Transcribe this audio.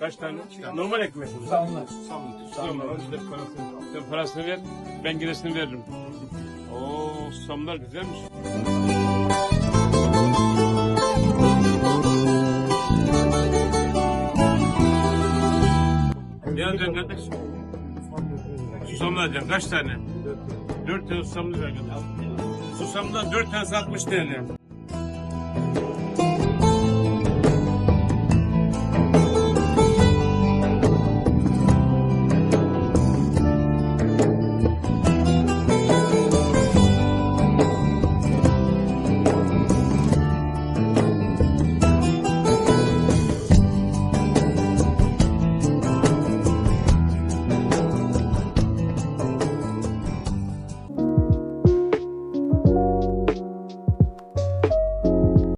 Kaç tane? Normal ekmek mi? Samlı. Tamam, işte parasını, sen parasını ver, ben gerisini veririm. Oo, susamlar güzelmiş. Ne alacaksın kardeş? Susam alacaksın. Kaç tane? Dört tane susam alacaksın. Susamdan dört tanesi 60 TL.